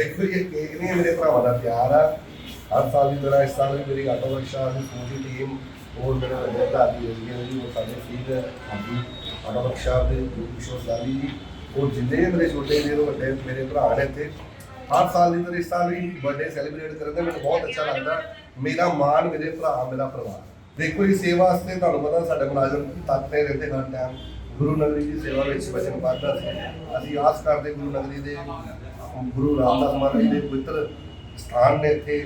ਦੇਖੋ ਇਹ ਕੇਕ ਨਹੀਂ ਮੇਰੇ ਭਰਾਵਾਂ ਦਾ ਪਿਆਰ ਆ। ਹਰ ਸਾਲ ਦੀ ਤਰ੍ਹਾਂ ਇਸ ਸਾਲ ਵੀ ਮੇਰੀ ਆਟੋ ਰਿਕਸ਼ਾ ਦੀ ਪੂਰੀ ਟੀਮ ਔਰ ਮੇਰੇ ਵੱਡੇ ਭਰਾ ਦੀ ਹੋਈ ਜੀ, ਉਹ ਸਾਡੇ ਫੀਡ ਹਾਂਜੀ, ਆਟੋ ਰਿਕਸ਼ਾ ਦੇ ਵਿਸ਼ਵ ਸਾਲੀ ਜੀ। ਔਰ ਜਿੰਨੇ ਮੇਰੇ ਛੋਟੇ ਵੀਰ ਵੱਡੇ ਮੇਰੇ ਭਰਾ ਨੇ ਇੱਥੇ। ਹਰ ਸਾਲ ਦੀ ਤਰ੍ਹਾਂ ਇਸ ਸਾਲ ਵੀ ਬਰਥਡੇ ਸੈਲੀਬ੍ਰੇਟ ਕਰਦੇ ਮੈਨੂੰ ਬਹੁਤ ਅੱਛਾ ਲੱਗਦਾ। ਮੇਰਾ ਮਾਣ ਮੇਰੇ ਭਰਾ, ਮੇਰਾ ਪਰਿਵਾਰ। ਦੇਖੋ ਇਹ ਸੇਵਾ ਵਾਸਤੇ ਤੁਹਾਨੂੰ ਪਤਾ ਸਾਡੇ ਮੁਲਾਜ਼ਮ ਤੱਕਦੇ ਰਹਿੰਦੇ ਹਰ ਟਾਈਮ ਗੁਰੂ ਨਗਰੀ ਦੀ ਸੇਵਾ ਵਿੱਚ ਵਚਨਬੱਧ ਅਸੀਂ ਆਸ ਕਰਦੇ ਗੁਰੂ ਨਗਰੀ ਦੇ ਗੁਰੂ ਰਾਮਦਾਸ ਮਹਾਰਾਜ ਦੇ ਪਵਿੱਤਰ ਸਥਾਨ ਨੇ ਇੱਥੇ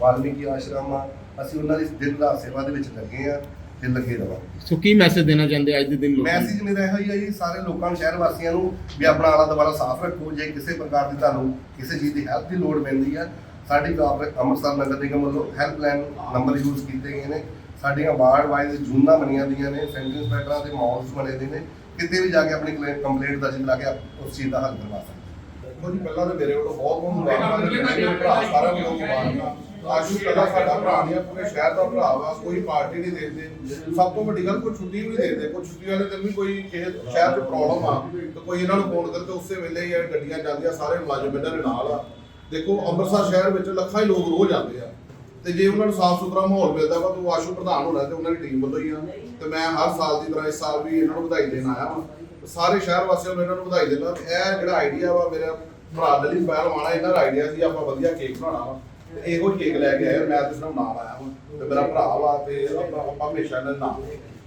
ਵਾਲਮੀਕੀ ਆਸ਼ਰਮ ਆ ਅਸੀਂ ਉਹਨਾਂ ਦੀ ਦਿਨ ਰਾਤ ਸੇਵਾ ਦੇ ਵਿੱਚ ਲੱਗੇ ਆ ਤੇ ਲੱਗੇ ਰਵਾਂਗੇ। ਸੋ ਕੀ ਮੈਸੇਜ ਦੇਣਾ ਚਾਹੁੰਦੇ ਅੱਜ ਦੇ ਦਿਨ ਲੋਕਾਂ? ਮੈਸੇਜ ਮੇਰਾ ਇਹੋ ਹੀ ਹੈ ਜੀ ਸਾਰੇ ਲੋਕਾਂ ਨੂੰ ਸ਼ਹਿਰ ਵਾਸੀਆਂ ਨੂੰ ਵੀ ਆਪਣਾ ਆਲਾ ਦੁਆਲਾ ਸਾਫ਼ ਰੱਖੋ ਜੇ ਕਿਸੇ ਪ੍ਰਕਾਰ ਦੀ ਤੁਹਾਨੂੰ ਕਿਸੇ ਚੀਜ਼ ਦੀ ਹੈਲਪ ਦੀ ਲੋੜ ਪੈਂਦੀ ਹੈ ਸਾਡੀ ਕਾਰਪੋਰੇਟ ਅੰਮ੍ਰਿਤਸਰ ਨਗਰ ਨਿਗਮ ਵੱਲੋਂ ਹੈਲਪਲਾਈਨ ਨੰਬਰ ਯੂਜ਼ ਕੀਤੇ ਗਏ ਨੇ। ਸਾਡੀਆਂ ਵਾਰਡ ਵਾਈਜ਼ ਜੂਨਾਂ ਬਣੀਆਂ ਦੀਆਂ ਨੇ ਸੈਂਟਰ ਇੰਸਪੈਕਟਰਾਂ ਦੇ ਮਾਲਸ ਬਣੇ ਦੇ ਨੇ। ਕਿਤੇ ਵੀ ਜਾ ਕੇ ਆਪਣੀ ਕੰਪਲੇਂਟ ਦਰਜ ਕਰਾ ਕੇ ਉਸ ਚੀਜ਼ ਦਾ ਹੱਲ ਕਰਵਾ ਸਕਦੇ ਦੇਖੋ ਜੀ ਪਹਿਲਾਂ ਤਾਂ ਮੇਰੇ ਵੱਲੋਂ ਬਹੁਤ ਬਹੁਤ ਮੁਬਾਰਕਾਂ ਮੇਰੇ ਭਰਾ ਸਾਰਿਆਂ ਨੂੰ ਮੁਬਾਰਕਾਂ। ਆਸ਼ੂ ਕੱਲਾ ਸਾਡਾ ਭਰਾ ਨਹੀਂ ਆ, ਪੂਰੇ ਸ਼ਹਿਰ ਦਾ ਭਰਾ ਵਾ ਕੋਈ ਪਾਰਟੀ ਨਹੀਂ ਦੇਖਦੇ। ਸਭ ਤੋਂ ਵੱਡੀ ਗੱਲ ਕੋਈ ਛੁੱਟੀ ਵੀ ਨਹੀਂ ਦੇਖਦੇ। ਕੋਈ ਛੁੱਟੀ ਵਾਲੇ ਦਿਨ ਵੀ ਕੋਈ ਕਿਸੇ ਸ਼ਹਿਰ 'ਚ ਪ੍ਰੋਬਲਮ ਆ ਤਾਂ ਕੋਈ ਇਹਨਾਂ ਨੂੰ ਫੋਨ ਕਰਕੇ ਉਸੇ ਵੇਲੇ ਹੀ ਗੱਡੀਆਂ ਜਾਂਦੀਆਂ ਸਾਰੇ ਮੁਲਾਜ਼ਮ ਇਹਨਾਂ ਦੇ ਨਾਲ ਆ। ਦੇਖੋ ਅੰਮ੍ਰਿਤਸਰ ਸ਼ਹਿਰ ਵਿੱਚ ਲੱਖਾਂ ਹੀ ਲੋਕ ਰੋਜ਼ ਆਉਂਦੇ ਆ। ਤੇ ਜੇ ਉਹਨਾਂ ਨੂੰ ਸਾਫ਼ ਸੁਥਰਾ ਮਾਹੌਲ ਮਿਲਦਾ ਵਾ ਤਾਂ ਉਹ ਆਸ਼ੂ ਪ੍ਰਧਾਨ ਹੋਣਾ ਤੇ ਉਹਨਾਂ ਦੀ ਟੀਮ ਵੱਲੋਂ ਹੀ ਆ। ਤੇ ਮੈਂ ਹਰ ਸਾਲ ਦੀ ਤਰ੍ਹਾਂ ਇਸ ਸਾਲ ਵੀ ਇਹਨਾਂ ਨੂੰ ਵਧਾਈ ਦੇਣ ਆਇਆ ਵਾਂ। ਸਾਰੇ ਸ਼ਹਿਰ ਵਾਸੀਆਂ ਨੂੰ ਇਹਨਾਂ ਨੂੰ ਵਧਾਈ ਦਿੰਦਾ ਇਹ ਜਿਹੜਾ ਆਈਡੀਆ ਵਾ ਮੇਰਾ ਭਰਾ ਦਲੀਪ ਪਹਿਲਵਾਨ ਆ ਇਹਨਾਂ ਦਾ ਆਈਡੀਆ ਸੀ ਆਪਾਂ ਵਧੀਆ ਕੇਕ ਬਣਾਉਣਾ ਵਾ। ਤੇ ਇਹੋ ਕੇਕ ਲੈ ਕੇ ਆਇਆ ਮੈਂ ਤੇ ਸਿਰਫ ਨਾਲ ਆਇਆ ਵਾਂ। ਤੇ ਮੇਰਾ ਭਰਾ ਵਾ ਤੇ ਆਪਾਂ ਆਪਾਂ ਹਮੇਸ਼ਾ ਇਹਨਾਂ ਦਾ ਨਾਮ